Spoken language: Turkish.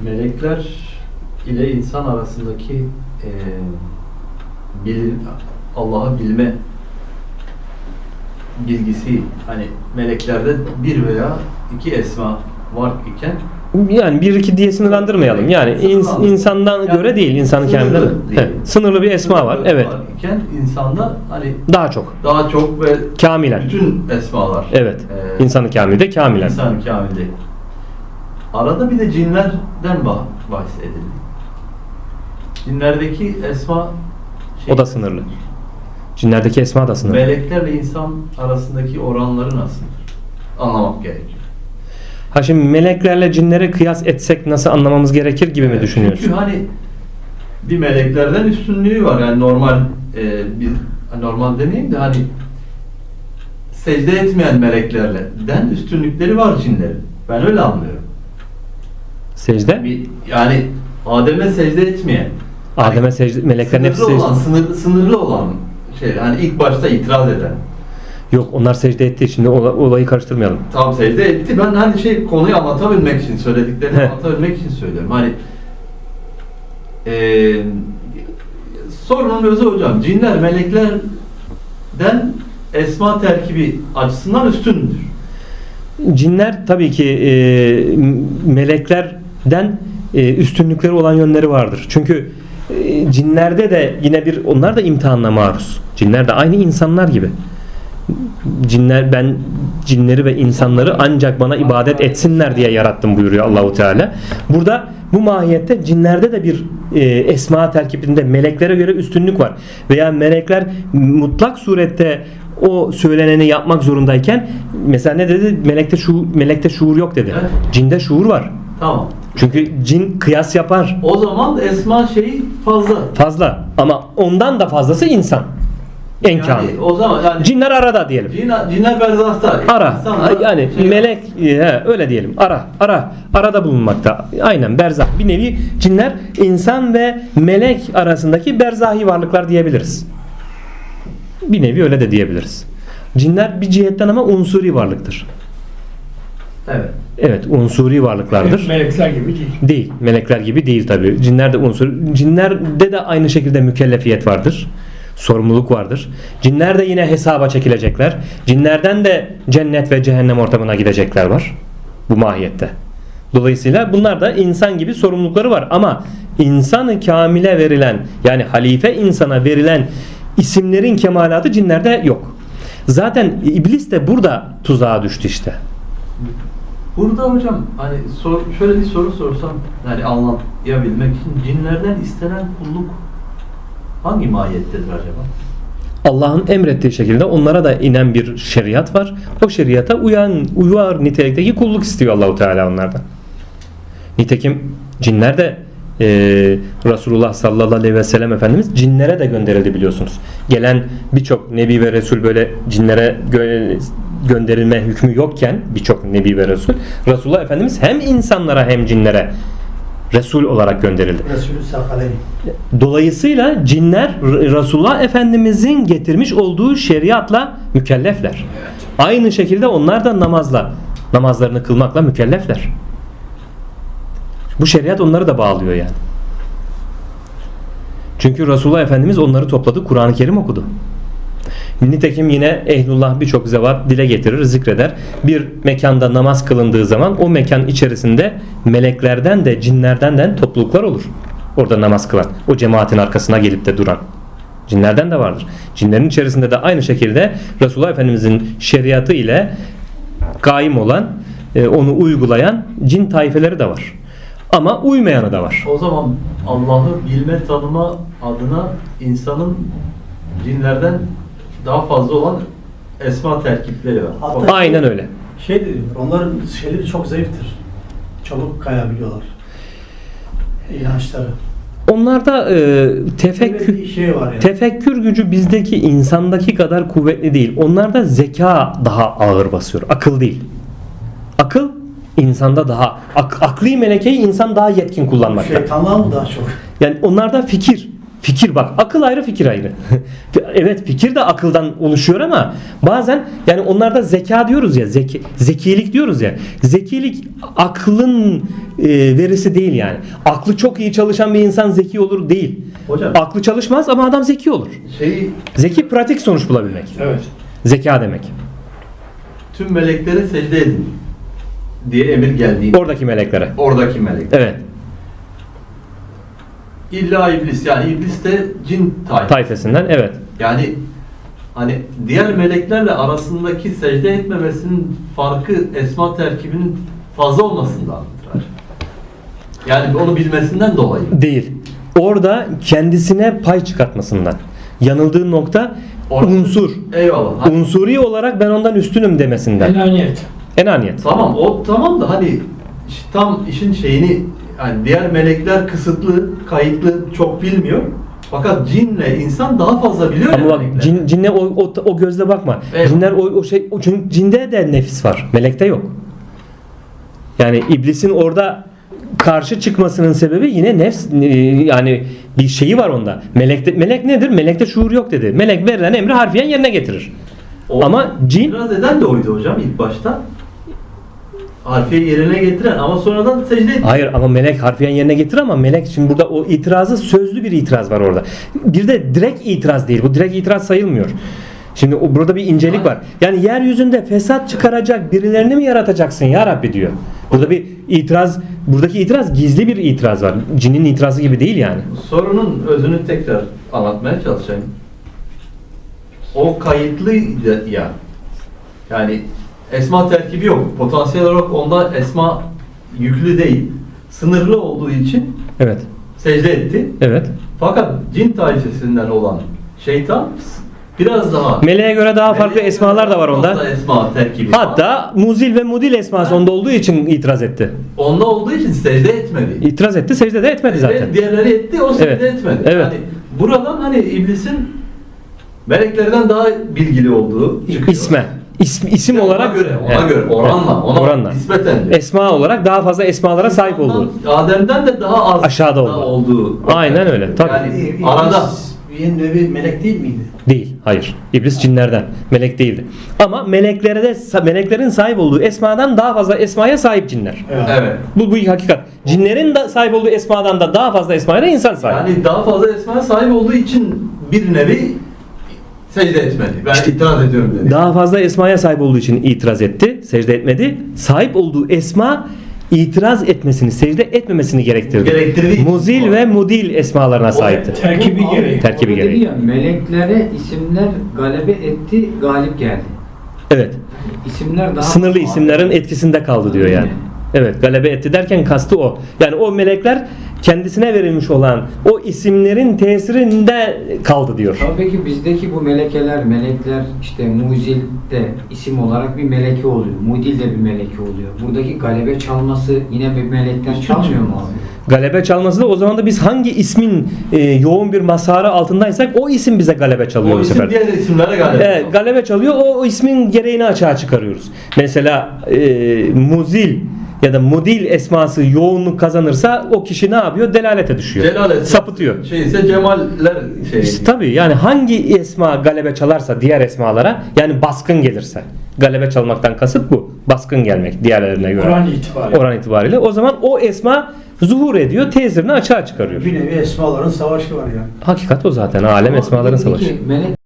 Melekler ile insan arasındaki e, bilim, Allah'ı bilme bilgisi hani meleklerde bir veya iki esma var iken Yani bir iki diye sınırlandırmayalım. Yani ins- insandan Yani göre değil, insanın sınırlı kendine. değil. Sınırlı bir esma var. Evet. iken insanda hani Daha çok. daha çok ve Kamilen. bütün esmalar. Evet. e, İnsanı kamilde kamilen. İnsan kamilde. Arada bir de cinlerden bah- bahsedildi. Cinlerdeki esma şey, O da sınırlı. Cinlerdeki esma da sınırlı. Meleklerle insan arasındaki oranları nasıldır? Anlamak gerekiyor. Ha şimdi meleklerle cinleri kıyas etsek nasıl anlamamız gerekir gibi mi düşünüyorsun? Çünkü hani bir meleklerden üstünlüğü var. Yani normal e, bir normal demeyeyim de hani secde etmeyen meleklerle den üstünlükleri var cinlerin. Ben öyle anlıyorum. Secde? Bir, yani Adem'e secde etmeyen. Adem'e secde, meleklerin hepsi sınırlı secde. olan, sınırlı, sınırlı olan şey. Hani ilk başta itiraz eden. Yok onlar secde etti. Şimdi ola- olayı karıştırmayalım. Tam secde etti. Ben hani şey konuyu anlatabilmek için, söylediklerini anlatabilmek için söylüyorum. Hani eee sorunun özü hocam. Cinler meleklerden esma terkibi açısından üstündür. Cinler tabii ki e, m- meleklerden e, üstünlükleri olan yönleri vardır. Çünkü e, cinlerde de yine bir onlar da imtihanla maruz. Cinler de aynı insanlar gibi. Cinler ben cinleri ve insanları ancak bana ibadet etsinler diye yarattım buyuruyor Allahu Teala. Burada bu mahiyette cinlerde de bir e, esma terkibinde meleklere göre üstünlük var. Veya melekler mutlak surette o söyleneni yapmak zorundayken mesela ne dedi? Melekte şuur, melekte şuur yok dedi. Evet. Cinde şuur var. Tamam. Çünkü cin kıyas yapar. O zaman esma şeyi fazla. Fazla ama ondan da fazlası insan. En Yani kamil. o zaman yani Cinler arada diyelim. cin, cinler berzahta. Ara. İnsanlar Yani şey- melek he, öyle diyelim. Ara. Ara. Arada bulunmakta. Aynen berzah. Bir nevi cinler insan ve melek arasındaki berzahi varlıklar diyebiliriz. Bir nevi öyle de diyebiliriz. Cinler bir cihetten ama unsuri varlıktır. Evet. Evet, unsuri varlıklardır. Melekler gibi değil. Değil. Melekler gibi değil tabi. Cinler de unsur. Cinlerde de aynı şekilde mükellefiyet vardır. Sorumluluk vardır. Cinler de yine hesaba çekilecekler. Cinlerden de cennet ve cehennem ortamına gidecekler var. Bu mahiyette. Dolayısıyla bunlar da insan gibi sorumlulukları var. Ama insanı kamile verilen yani halife insana verilen isimlerin kemalatı cinlerde yok. Zaten iblis de burada tuzağa düştü işte. Burada hocam hani sor, şöyle bir soru sorsam yani anlayabilmek için cinlerden istenen kulluk hangi mahiyettedir acaba? Allah'ın emrettiği şekilde onlara da inen bir şeriat var. O şeriata uyan, uyar nitelikteki kulluk istiyor Allahu Teala onlardan. Nitekim cinler de e, Resulullah sallallahu aleyhi ve sellem Efendimiz cinlere de gönderildi biliyorsunuz. Gelen birçok nebi ve resul böyle cinlere gönderilme hükmü yokken birçok nebi ve resul Resulullah Efendimiz hem insanlara hem cinlere resul olarak gönderildi. Dolayısıyla cinler Resulullah Efendimizin getirmiş olduğu şeriatla mükellefler. Aynı şekilde onlar da namazla, namazlarını kılmakla mükellefler. Bu şeriat onları da bağlıyor yani. Çünkü Resulullah Efendimiz onları topladı, Kur'an-ı Kerim okudu. Nitekim yine ehlullah birçok zevat dile getirir, zikreder. Bir mekanda namaz kılındığı zaman o mekan içerisinde meleklerden de cinlerden de topluluklar olur. Orada namaz kılan, o cemaatin arkasına gelip de duran. Cinlerden de vardır. Cinlerin içerisinde de aynı şekilde Resulullah Efendimizin şeriatı ile kaim olan, e, onu uygulayan cin taifeleri de var. Ama uymayanı da var. O zaman Allah'ı bilme tanıma adına insanın cinlerden daha fazla olan esma terkipleri var. Hatta- Aynen öyle. Şey de diyor, onların şeyleri çok zayıftır. Çabuk kayabiliyorlar. İnançları. Onlarda e, tefekkür şey var yani. Tefekkür gücü bizdeki insandaki kadar kuvvetli değil. Onlarda zeka daha ağır basıyor. Akıl değil. Akıl insanda daha ak- akli melekeyi insan daha yetkin kullanmakta. Şeytanlığa mı daha çok? Yani onlarda fikir Fikir bak akıl ayrı fikir ayrı. evet fikir de akıldan oluşuyor ama bazen yani onlarda zeka diyoruz ya zeki, zekilik diyoruz ya. Zekilik aklın e, verisi değil yani. Aklı çok iyi çalışan bir insan zeki olur değil. Hocam. Aklı çalışmaz ama adam zeki olur. Şeyi Zeki pratik sonuç bulabilmek. Evet. Zeka demek. tüm meleklere secde edin diye emir geldiğinde Oradaki meleklere. oradaki melek. Evet. İlla iblis yani iblis de cin tayfı. Tayfesinden evet. Yani hani diğer meleklerle arasındaki secde etmemesinin farkı esma terkibinin fazla olmasındandır. Yani onu bilmesinden dolayı. Değil. Orada kendisine pay çıkartmasından. Yanıldığı nokta Orası- unsur. Eyvallah. Hani- Unsuri olarak ben ondan üstünüm demesinden. Enaniyet. Enaniyet. Tamam o tamam da hani tam işin şeyini yani diğer melekler kısıtlı, kayıtlı, çok bilmiyor. Fakat cinle insan daha fazla biliyor Ama bak melekler. cin, cinle o, o, o gözle bakma. Evet. Cinler o, o şey o, çünkü cinde de nefis var. Melekte yok. Yani iblisin orada karşı çıkmasının sebebi yine nefs e, yani bir şeyi var onda. Melekte melek nedir? Melekte şuur yok dedi. Melek verilen emri harfiyen yerine getirir. O- Ama cin İtiraz eden de oydu hocam ilk başta. Harfiye yerine getiren ama sonradan secde etti. Hayır ama melek harfiyen yerine getir ama melek şimdi burada o itirazı sözlü bir itiraz var orada. Bir de direkt itiraz değil. Bu direkt itiraz sayılmıyor. Şimdi o burada bir incelik var. Yani yeryüzünde fesat çıkaracak birilerini mi yaratacaksın ya Rabbi diyor. Burada bir itiraz, buradaki itiraz gizli bir itiraz var. Cinin itirazı gibi değil yani. Sorunun özünü tekrar anlatmaya çalışayım. O kayıtlıydı ya. Yani esma terkibi yok. Potansiyel olarak onda esma yüklü değil. Sınırlı olduğu için Evet. secde etti. Evet. Fakat cin taifesinden olan şeytan biraz daha Meleğe göre daha farklı Meleğe esmalar da var onda. Esma terkibi. Hatta muzil ve mudil esması onda olduğu için itiraz etti. onda olduğu için secde etmedi. İtiraz etti, secde de etmedi zaten. Ve Diğerleri etti, o secde Evet. etmedi. Evet. Yani buradan hani iblisin meleklerden daha bilgili olduğu çıkıyor. İsme. İsim, isim Ona olarak göre, ona Evet. göre, oranla, ona Oranla. nispeten. diyor. Esma olarak daha fazla esmalara sahip olduğu. Adem'den de daha az Aşağıda daha oldu. olduğu. Aynen öyle, tabii. Yani arada. Bir nevi melek değil miydi? Değil. Hayır. İblis cinlerden. Melek değildi. Ama meleklere de meleklerin sahip olduğu esmadan daha fazla esmaya sahip cinler. Evet. Bu bu hakikat. Cinlerin de sahip olduğu esmadan da daha fazla esmaya da insan sahip. Yani daha fazla esmaya sahip olduğu için bir nevi secde etmedi. Ben itiraz ediyorum dedi. Daha fazla esmaya sahip olduğu için itiraz etti, secde etmedi. Sahip olduğu esma itiraz etmesini, secde etmemesini gerektirdi. Gerektirdiği için Muzil ve mudil esmalarına sahipti. Terkibi gereği. Terkibi gereği. ya, meleklere isimler galebe etti, galip geldi. Evet. İsimler daha Sınırlı isimlerin etkisinde kaldı diyor yani. Evet, galebe etti derken kastı o. Yani o melekler kendisine verilmiş olan o isimlerin tesirinde kaldı diyor. Ama peki bizdeki bu melekeler, melekler işte muzil de isim olarak bir meleke oluyor. Mudil de bir meleke oluyor. Buradaki galebe çalması yine bir melekten çalmıyor mu abi? Galebe çalması da o zaman da biz hangi ismin e, yoğun bir masarı altındaysak o isim bize galebe çalıyor O bu isim sefer. diğer isimlere galip. Evet, galebe çalıyor. O, o ismin gereğini açığa çıkarıyoruz. Mesela e, muzil ya da mudil esması yoğunluk kazanırsa o kişi ne yapıyor? Delalete düşüyor. Celalet. Sapıtıyor. Şey ise cemaller şey. İşte tabii yani hangi esma galebe çalarsa diğer esmalara yani baskın gelirse galebe çalmaktan kasıt bu. Baskın gelmek diğerlerine göre. Oran itibariyle. Oran itibariyle. O zaman o esma zuhur ediyor, tesirini açığa çıkarıyor. Bir nevi esmaların savaşı var yani. Hakikat o zaten. Alem esmaların savaşı. Melek